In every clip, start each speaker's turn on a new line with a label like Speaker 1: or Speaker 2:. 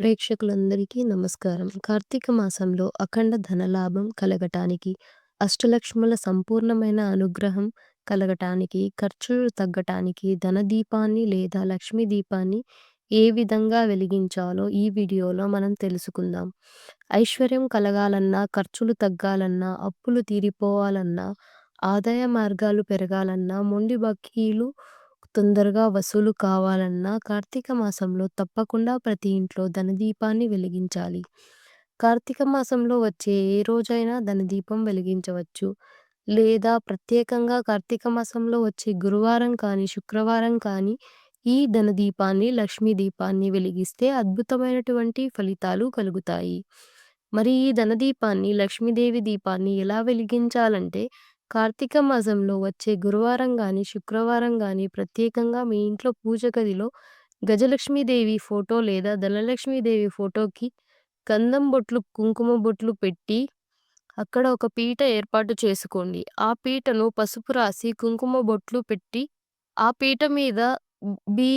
Speaker 1: ప్రేక్షకులందరికీ నమస్కారం. కార్తీక మాసంలో అఖండ ధనలాభం కలగటానికి, అష్టలక్ష్ముల సంపూర్ణమైన అనుగ్రహం కలగటానికి, ఖర్చులు తగ్గటానికి ధనదీపాన్ని లేదా లక్ష్మీ దీపాన్ని ఏ విధంగా వెలిగించాలో ఈ వీడియోలో మనం తెలుసుకుందాం. ఐశ్వర్యం కలగాలన్నా, ఖర్చులు తగ్గాలన్నా, అప్పులు తీరిపోవాలన్నా, ఆదాయ మార్గాలు పెరగాలన్నా, మొండి బకీలు తొందరగా వసూలు కావాలన్నా కార్తీక మాసంలో తప్పకుండా ప్రతి ఇంట్లో ధనదీపాన్ని వెలిగించాలి. కార్తీక మాసంలో వచ్చే ఏ రోజైనా ధనదీపం వెలిగించవచ్చు. లేదా ప్రత్యేకంగా కార్తీక మాసంలో వచ్చే గురువారం కానీ, శుక్రవారం కానీ ఈ ధనదీపాన్ని, లక్ష్మీ దీపాన్ని వెలిగిస్తే అద్భుతమైనటువంటి ఫలితాలు కలుగుతాయి. మరి ఈ ధనదీపాన్ని, లక్ష్మీదేవి దీపాన్ని ఎలా వెలిగించాలంటే కార్తీక మాసంలో వచ్చే గురువారం కానీ శుక్రవారం కానీ ప్రత్యేకంగా మీ ఇంట్లో పూజ గదిలో గజలక్ష్మీదేవి ఫోటో లేదా ధనలక్ష్మీదేవి ఫోటోకి గంధం బొట్లు, కుంకుమ బొట్లు పెట్టి అక్కడ ఒక పీట ఏర్పాటు చేసుకోండి. ఆ పీటను పసుపు రాసి, కుంకుమ బొట్లు పెట్టి ఆ పీట మీద బి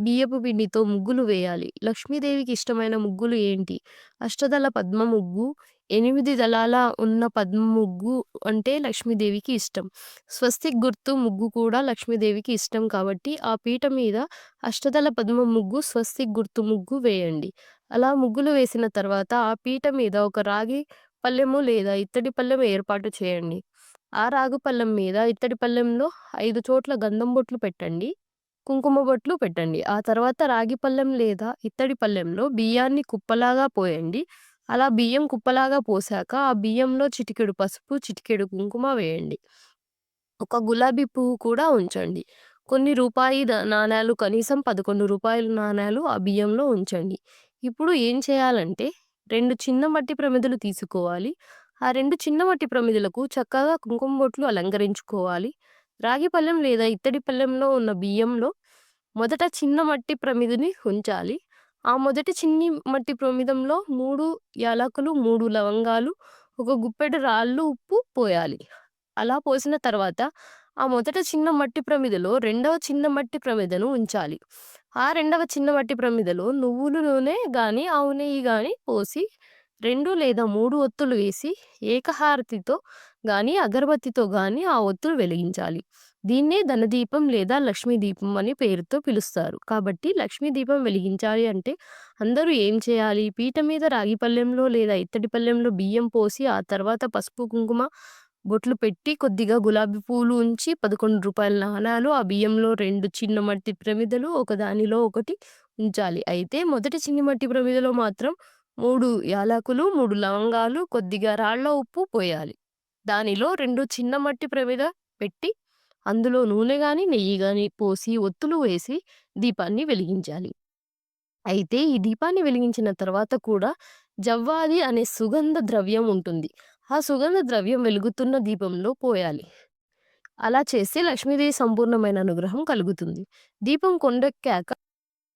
Speaker 1: బియ్యపు పిండితో ముగ్గులు వేయాలి. లక్ష్మీదేవికి ఇష్టమైన ముగ్గులు ఏంటి? అష్టదళ పద్మ ముగ్గు, ఎనిమిది దళాల ఉన్న పద్మ ముగ్గు అంటే లక్ష్మీదేవికి ఇష్టం. స్వస్తిక్ గుర్తు ముగ్గు కూడా లక్ష్మీదేవికి ఇష్టం కాబట్టి ఆ పీట మీద అష్టదళ పద్మ ముగ్గు, స్వస్తిక్ గుర్తు ముగ్గు వేయండి. అలా ముగ్గులు వేసిన తర్వాత ఆ పీట మీద ఒక రాగి పళ్ళెము లేదా ఇత్తడి పళ్ళెం ఏర్పాటు చేయండి. ఆ రాగి పళ్ళెం మీద ఇత్తడి పళ్ళెంలో ఐదు చోట్ల గంధం బొట్లు పెట్టండి. కుంకుమ బొట్లు పెట్టండి. ఆ తర్వాత రాగి పళ్ళెం లేదా ఇత్తడి పళ్ళెంలో బియ్యాన్ని కుప్పలాగా పోయండి. అలా బియ్యం కుప్పలాగా పోసాక ఆ బియ్యంలో చిటికెడు పసుపు, చిటికెడు కుంకుమ వేయండి. ఒక గులాబీ పువ్వు కూడా ఉంచండి. కొన్ని రూపాయి నాణేలు కనీసం పదకొండు రూపాయల నాణేలు ఆ బియ్యంలో ఉంచండి. ఇప్పుడు ఏం చేయాలంటే రెండు చిన్న మట్టి ప్రమిదలు తీసుకోవాలి. ఆ రెండు చిన్న మట్టి ప్రమిదలకు చక్కగా కుంకుమ బొట్లు అలంకరించుకోవాలి. రాగి పళ్ళెం లేదా ఇత్తడి పళ్ళెంలో ఉన్న బియ్యంలో మొదట చిన్న మట్టి ప్రమిదని ఉంచాలి. ఆ మొదటి చిన్ని మట్టి ప్రమిదంలో మూడు యాలకులు, మూడు లవంగాలు, ఒక గుప్పెడు రాళ్ళు ఉప్పు పోయాలి. అలా పోసిన తర్వాత ఆ మొదట చిన్న మట్టి ప్రమిదలో రెండవ చిన్న మట్టి ప్రమిదను ఉంచాలి. ఆ రెండవ చిన్న మట్టి ప్రమిదలో నువ్వులు నూనె కానీ ఆవు నెయ్యి కానీ పోసి రెండు లేదా మూడు ఒత్తులు వేసి ఏకహారతితో కానీ అగరబత్తితో కానీ ఆ ఒత్తులు వెలిగించాలి. దీన్నే ధనదీపం లేదా లక్ష్మీ దీపం అనే పేరుతో పిలుస్తారు. కాబట్టి లక్ష్మీ దీపం వెలిగించాలి అంటే అందరూ ఏం చేయాలి? పీట మీద రాగి పళ్ళెంలో లేదా ఇత్తడి పళ్ళెంలో బియ్యం పోసి ఆ తర్వాత పసుపు, కుంకుమ బొట్లు పెట్టి కొద్దిగా గులాబీ పూలు ఉంచి పదకొండు రూపాయల నాణాలు ఆ బియ్యంలో రెండు చిన్న మట్టి ప్రమిదలు ఒకదానిలో ఒకటి ఉంచాలి. అయితే మొదటి చిన్న మట్టి ప్రమిదలో మాత్రం మూడు యాలకులు, మూడు లవంగాలు, కొద్దిగా రాళ్ళ ఉప్పు పోయాలి. దానిలో రెండు చిన్న మట్టి ప్రమిద పెట్టి అందులో నూనె కానీ నెయ్యి కానీ పోసి ఒత్తులు వేసి దీపాన్ని వెలిగించాలి. అయితే ఈ దీపాన్ని వెలిగించిన తర్వాత కూడా జవ్వాది అనే సుగంధ ద్రవ్యం ఉంటుంది. ఆ సుగంధ ద్రవ్యం వెలుగుతున్న దీపంలో పోయాలి. అలా చేస్తే లక్ష్మీదేవి సంపూర్ణమైన అనుగ్రహం కలుగుతుంది. దీపం కొండెక్కాక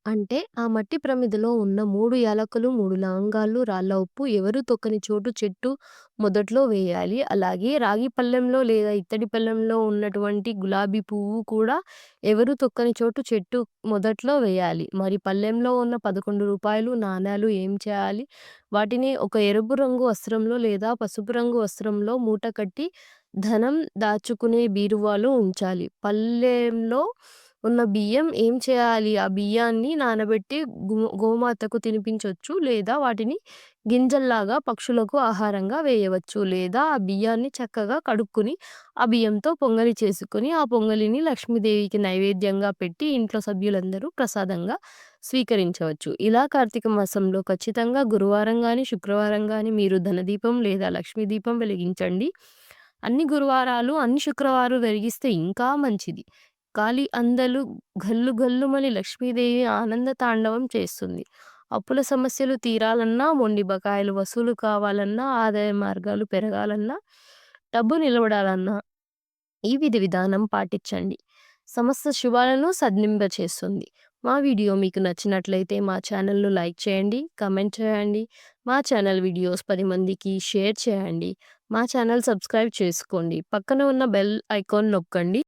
Speaker 1: అంటే ఆ మట్టి ప్రమిదలో ఉన్న మూడు యాలకులు, మూడు లవంగాలు, రాళ్ళ ఉప్పు ఎవరు తొక్కని చోటు చెట్టు మొదట్లో వేయాలి. అలాగే రాగి పళ్ళెంలో లేదా ఇత్తడి పళ్ళెంలో ఉన్నటువంటి గులాబీ పువ్వు కూడా ఎవరు తొక్కని చోటు చెట్టు మొదట్లో వేయాలి. మరి పళ్ళెంలో ఉన్న పదకొండు రూపాయలు నాణేలు ఏం చేయాలి? వాటిని ఒక ఎరుపు రంగు వస్త్రంలో లేదా పసుపు రంగు వస్త్రంలో మూట కట్టి ధనం దాచుకునే బీరువాలో ఉంచాలి. పళ్ళెంలో ఉన్న బియ్యం ఏం చేయాలి? ఆ బియ్యాన్ని నానబెట్టి గో గోమాతకు తినిపించవచ్చు లేదా వాటిని గింజల్లాగా పక్షులకు ఆహారంగా వేయవచ్చు. లేదా ఆ బియ్యాన్ని చక్కగా కడుక్కుని ఆ బియ్యంతో పొంగలి చేసుకుని ఆ పొంగలిని లక్ష్మీదేవికి నైవేద్యంగా పెట్టి ఇంట్లో సభ్యులందరూ ప్రసాదంగా స్వీకరించవచ్చు. ఇలా కార్తీక మాసంలో ఖచ్చితంగా గురువారం కానీ శుక్రవారం కానీ మీరు ధనదీపం లేదా లక్ష్మీ దీపం వెలిగించండి. అన్ని గురువారాలు, అన్ని శుక్రవారాలు వెలిగిస్తే ఇంకా మంచిది. గాలి అందలు గల్లు గల్లుమని లక్ష్మీదేవి ఆనంద తాండవం చేస్తుంది. అప్పుల సమస్యలు తీరాలన్నా, మొండి బకాయిలు వసూలు కావాలన్నా, ఆదాయ మార్గాలు పెరగాలన్నా, డబ్బు నిలబడాలన్నా ఈ విధి విధానం పాటించండి. సమస్త శుభాలను చేస్తుంది మా వీడియో మీకు నచ్చినట్లయితే మా ఛానల్‌ను లైక్ చేయండి, కమెంట్ చేయండి. మా ఛానల్ వీడియోస్ పది మందికి షేర్ చేయండి. మా ఛానల్ సబ్స్క్రైబ్ చేసుకోండి. పక్కన ఉన్న బెల్ ఐకాన్ నొక్కండి.